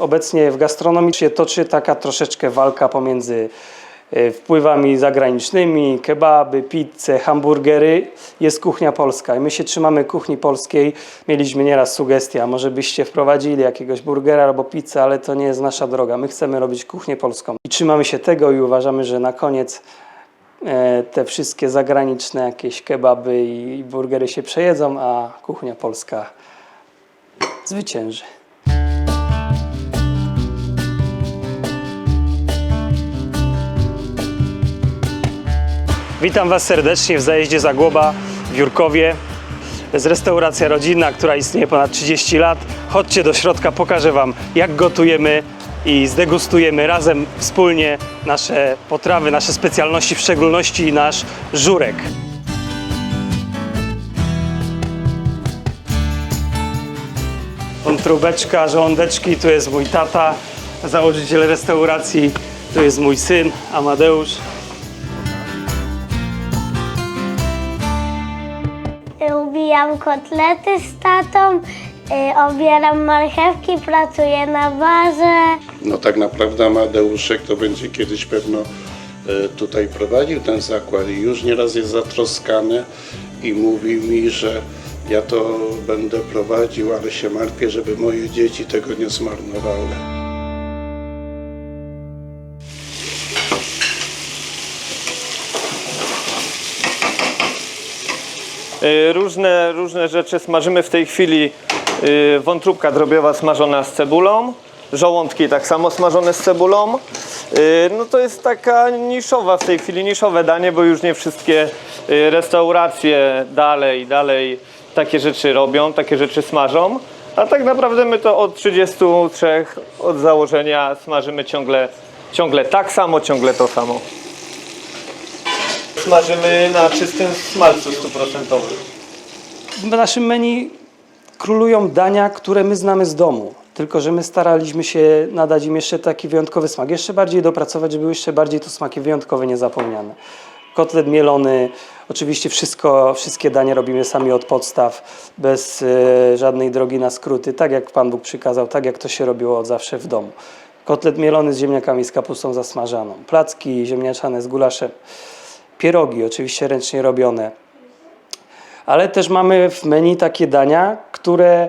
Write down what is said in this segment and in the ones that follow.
Obecnie w gastronomii się toczy taka troszeczkę walka pomiędzy e, wpływami zagranicznymi, kebaby, pizze, hamburgery. Jest kuchnia polska i my się trzymamy kuchni polskiej. Mieliśmy nieraz sugestie, a może byście wprowadzili jakiegoś burgera albo pizzę, ale to nie jest nasza droga. My chcemy robić kuchnię polską i trzymamy się tego i uważamy, że na koniec e, te wszystkie zagraniczne jakieś kebaby i burgery się przejedzą, a kuchnia polska zwycięży. Witam Was serdecznie w zajeździe Zagłoba w Jurkowie. Jest restauracja rodzinna, która istnieje ponad 30 lat. Chodźcie do środka, pokażę Wam jak gotujemy i zdegustujemy razem wspólnie nasze potrawy, nasze specjalności, w szczególności nasz żurek. Wątróbeczka, żołądeczki, tu jest mój tata, założyciel restauracji, tu jest mój syn Amadeusz. Ubijam kotlety z tatą, y, obieram marchewki, pracuję na barze. No tak naprawdę Amadeuszek to będzie kiedyś pewno e, tutaj prowadził ten zakład i już nieraz jest zatroskany i mówi mi, że ja to będę prowadził, ale się martwię, żeby moje dzieci tego nie zmarnowały. Różne, różne rzeczy smażymy w tej chwili. y, Wątróbka drobiowa smażona z cebulą, żołądki tak samo smażone z cebulą. Y, No to jest taka niszowa w tej chwili, niszowe danie, bo już nie wszystkie y, restauracje dalej, dalej takie rzeczy robią, takie rzeczy smażą. A tak naprawdę my to od 33 od założenia smażymy ciągle, ciągle tak samo, ciągle to samo. Smażymy na czystym smalcu stuprocentowym. W naszym menu królują dania, które my znamy z domu. Tylko, że my staraliśmy się nadać im jeszcze taki wyjątkowy smak. Jeszcze bardziej dopracować, żeby były jeszcze bardziej to smaki wyjątkowe, niezapomniane. Kotlet mielony, oczywiście wszystko, wszystkie dania robimy sami od podstaw, bez e, żadnej drogi na skróty, tak jak Pan Bóg przykazał, tak jak to się robiło od zawsze w domu. Kotlet mielony z ziemniakami, z kapustą zasmażaną, placki ziemniaczane z gulaszem, pierogi oczywiście ręcznie robione, ale też mamy w menu takie dania, które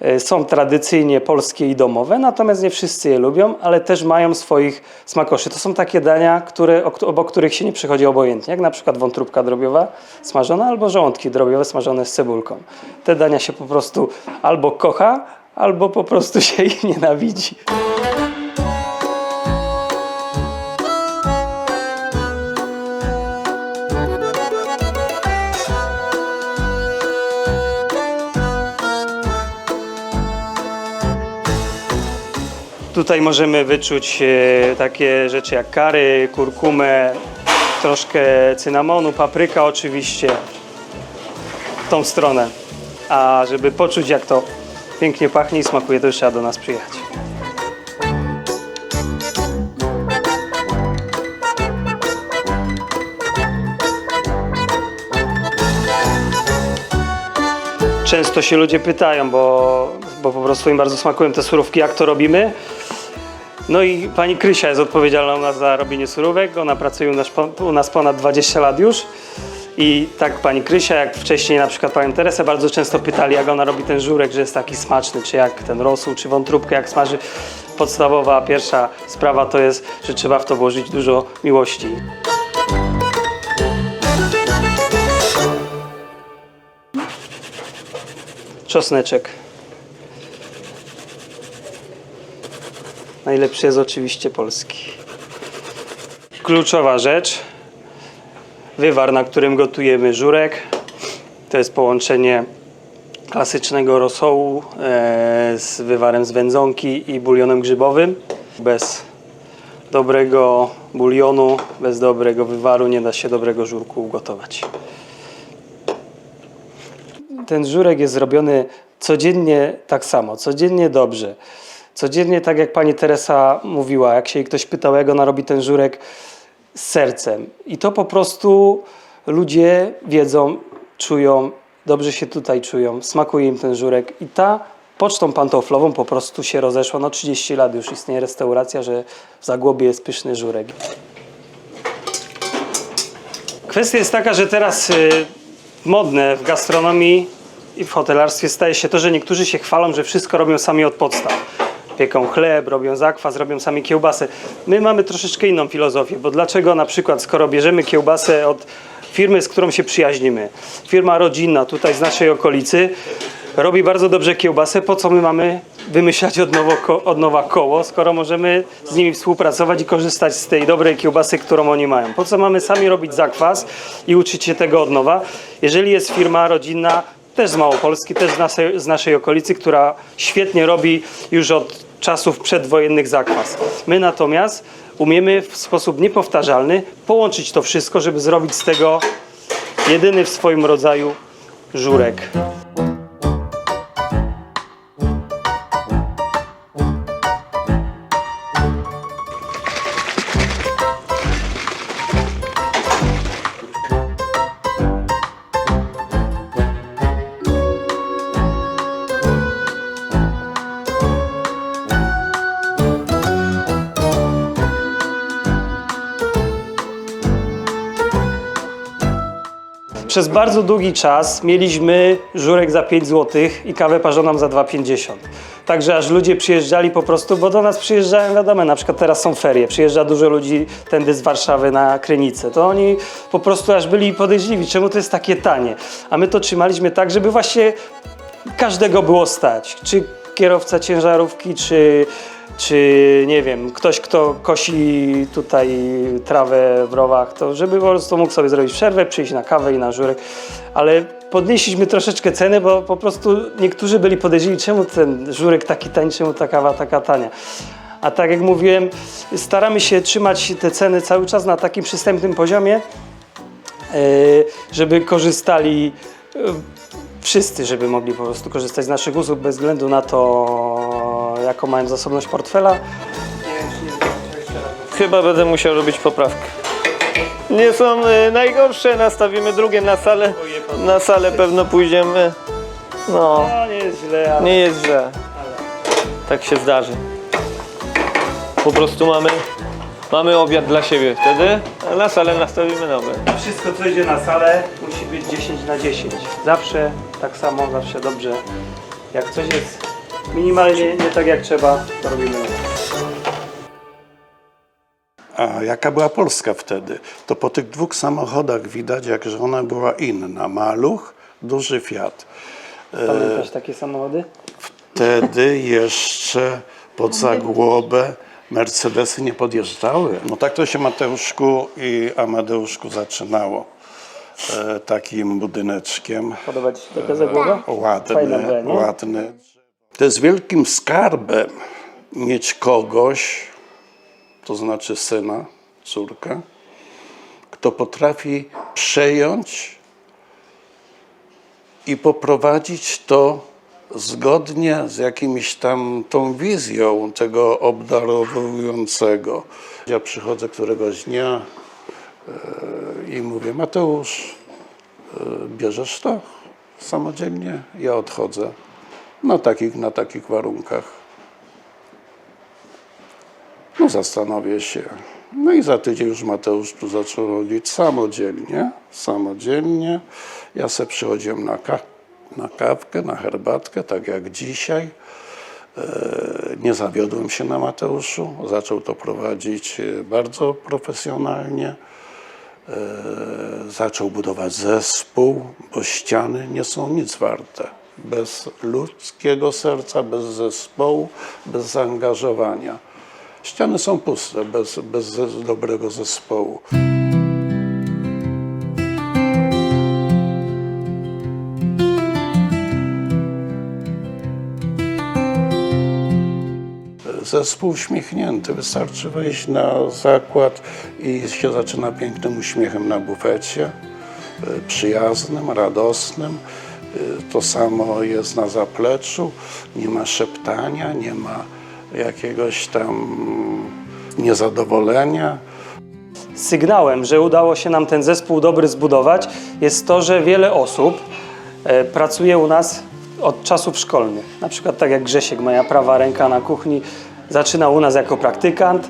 e, są tradycyjnie polskie i domowe, natomiast nie wszyscy je lubią, ale też mają swoich smakoszy. To są takie dania, które, obok których się nie przychodzi obojętnie, jak na przykład wątróbka drobiowa smażona albo żołądki drobiowe smażone z cebulką. Te dania się po prostu albo kocha, albo po prostu się ich nienawidzi. Tutaj możemy wyczuć e, takie rzeczy jak kary, kurkumę, troszkę cynamonu, papryka oczywiście w tą stronę. A żeby poczuć jak to pięknie pachnie i smakuje, to już trzeba do nas przyjechać. Często się ludzie pytają, bo, bo po prostu im bardzo smakują te surówki, jak to robimy. No i pani Krysia jest odpowiedzialna za robienie surówek. Ona pracuje u nas, u nas ponad 20 lat już. I tak pani Krysia, jak wcześniej na przykład panią Teresę bardzo często pytali, jak ona robi ten żurek, że jest taki smaczny, czy jak ten rosół, czy wątróbkę, jak smaży. Podstawowa, pierwsza sprawa to jest, że trzeba w to włożyć dużo miłości. Czosneczek. Najlepszy jest oczywiście polski. Kluczowa rzecz. Wywar, na którym gotujemy żurek. To jest połączenie klasycznego rosołu e, z wywarem z wędzonki i bulionem grzybowym. Bez dobrego bulionu, bez dobrego wywaru nie da się dobrego żurku ugotować. Ten żurek jest zrobiony codziennie tak samo, codziennie dobrze. Codziennie, tak jak pani Teresa mówiła, jak się jej ktoś pytał, jak ona robi ten żurek z sercem. I to po prostu ludzie wiedzą, czują, dobrze się tutaj czują, smakuje im ten żurek. I ta pocztą pantoflową po prostu się rozeszła. No 30 lat już istnieje restauracja, że w Zagłobie jest pyszny żurek. Kwestia jest taka, że teraz y, modne w gastronomii i w hotelarstwie staje się to, że niektórzy się chwalą, że wszystko robią sami od podstaw. Pieką chleb, robią zakwas, robią sami kiełbasę. My mamy troszeczkę inną filozofię, bo dlaczego na przykład, skoro bierzemy kiełbasę od firmy, z którą się przyjaźnimy, firma rodzinna tutaj z naszej okolicy, robi bardzo dobrze kiełbasę, po co my mamy wymyślać od, nowo, od nowa koło, skoro możemy z nimi współpracować i korzystać z tej dobrej kiełbasy, którą oni mają. Po co mamy sami robić zakwas i uczyć się tego od nowa, jeżeli jest firma rodzinna, też z Małopolski, też z naszej, z naszej okolicy, która świetnie robi już od czasów przedwojennych zakwas. My natomiast umiemy w sposób niepowtarzalny połączyć to wszystko, żeby zrobić z tego jedyny w swoim rodzaju żurek. Przez bardzo długi czas mieliśmy żurek za 5 zł i kawę parzoną za 2,50. Także aż ludzie przyjeżdżali po prostu, bo do nas przyjeżdżają, wiadomo, na przykład teraz są ferie, przyjeżdża dużo ludzi tędy z Warszawy na Krynicę, to oni po prostu aż byli podejrzliwi, czemu to jest takie tanie. A my to trzymaliśmy tak, żeby właśnie każdego było stać. Czy kierowca ciężarówki, czy, czy nie wiem, ktoś, kto kosi tutaj trawę w rowach, to żeby po prostu mógł sobie zrobić przerwę, przyjść na kawę i na żurek. Ale podnieśliśmy troszeczkę ceny, bo po prostu niektórzy byli podejrzliwi, czemu ten żurek taki tańszy, czemu ta kawa taka tania. A tak jak mówiłem, staramy się trzymać te ceny cały czas na takim przystępnym poziomie, e, żeby korzystali e, wszyscy, żeby mogli po prostu korzystać z naszych usług bez względu na to, jaką mają zasobność portfela. Chyba będę musiał robić poprawkę. Nie są y, najgorsze, nastawimy drugie na salę. Na salę pewno pójdziemy. No, No nie jest źle, ale... nie jest źle. Tak się zdarzy. Po prostu mamy, mamy obiad dla siebie wtedy, a na salę nastawimy nowy. Wszystko, co idzie na salę, musi być 10 na 10. Zawsze tak samo, zawsze dobrze. Jak coś jest minimalnie nie tak jak trzeba, to robimy. A jaka była Polska wtedy? To po tych dwóch samochodach widać, jak że ona była inna. Maluch, duży Fiat. Pamiętasz takie samochody? Wtedy jeszcze pod Zagłobę Mercedesy nie podjeżdżały. No tak to się Mateuszku i Amadeuszku zaczynało. E, takim budyneczkiem. Podoba Ci się taka zagłoba? Fajna była, Ładny, nie? ładny. To jest wielkim skarbem mieć kogoś, to znaczy syna, córkę, kto potrafi przejąć i poprowadzić to zgodnie z jakimś tam tą wizją tego obdarowującego. Ja przychodzę któregoś dnia e, i mówię, Mateusz, e, bierzesz to samodzielnie? Ja odchodzę na takich, na takich warunkach. No zastanowię się. No i za tydzień już Mateusz tu zaczął robić samodzielnie, samodzielnie. Ja se przychodziłem na, ka- na kawkę, na herbatkę, tak jak dzisiaj. E, Nie zawiodłem się na Mateuszu. Zaczął to prowadzić e, bardzo profesjonalnie. E, Zaczął budować zespół, bo ściany nie są nic warte. Bez ludzkiego serca, bez zespołu, bez zaangażowania. Ściany są puste bez, bez dobrego zespołu. Zespół uśmiechnięty. Wystarczy wejść na zakład i się zaczyna pięknym uśmiechem na bufecie, przyjaznym, radosnym. Y, To samo jest na zapleczu. Nie ma szeptania, nie ma jakiegoś tam niezadowolenia. Sygnałem, że udało się nam ten zespół dobry zbudować, jest to, że wiele osób e, pracuje u nas od czasów szkolnych. Na przykład tak jak Grzesiek, moja prawa ręka na kuchni, zaczynał u nas jako praktykant,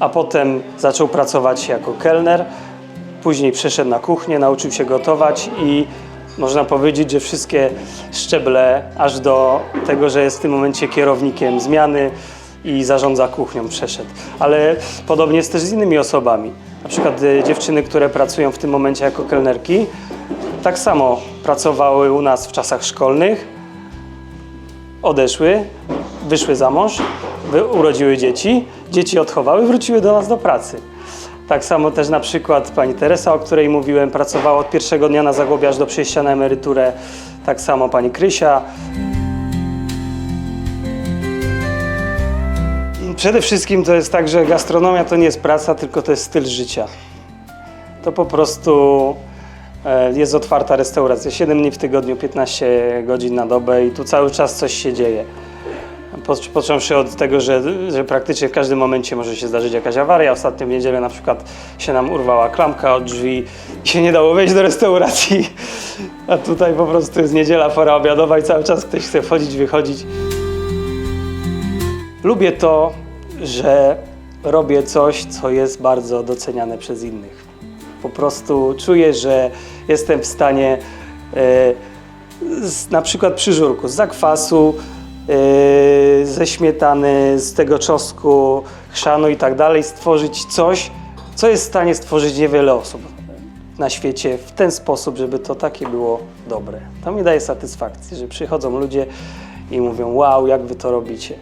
a potem zaczął pracować jako kelner. Później przeszedł na kuchnię, nauczył się gotować i można powiedzieć, że wszystkie szczeble, aż do tego, że jest w tym momencie kierownikiem zmiany i zarządza kuchnią, przeszedł. Ale podobnie jest też z innymi osobami. Na przykład y, dziewczyny, które pracują w tym momencie jako kelnerki, tak samo pracowały u nas w czasach szkolnych, odeszły, wyszły za mąż, urodziły dzieci, dzieci odchowały, wróciły do nas do pracy. Tak samo też na przykład pani Teresa, o której mówiłem, pracowała od pierwszego dnia na Zagłębiu aż do przejścia na emeryturę. Tak samo pani Krysia. I Przede wszystkim to jest tak, że gastronomia to nie jest praca, tylko to jest styl życia. To po prostu e, jest otwarta restauracja 7 dni w tygodniu, 15 godzin na dobę i tu cały czas coś się dzieje. Po- Począwszy od tego, że, że praktycznie w każdym momencie może się zdarzyć jakaś awaria. Ostatnio w niedzielę na przykład się nam urwała klamka od drzwi i się nie dało wejść do restauracji. A tutaj po prostu jest niedziela, pora obiadowa i cały czas ktoś chce wchodzić, wychodzić. Lubię to, że robię coś, co jest bardzo doceniane przez innych. Po prostu czuję, że jestem w stanie e, z, na przykład przy żurku z zakwasu, ze śmietany, z tego czosnku, chrzanu i tak dalej stworzyć coś, co jest w stanie stworzyć niewiele osób na świecie w ten sposób, żeby to takie było dobre. To mi daje satysfakcję, że przychodzą ludzie i mówią: Wow, jak wy to robicie.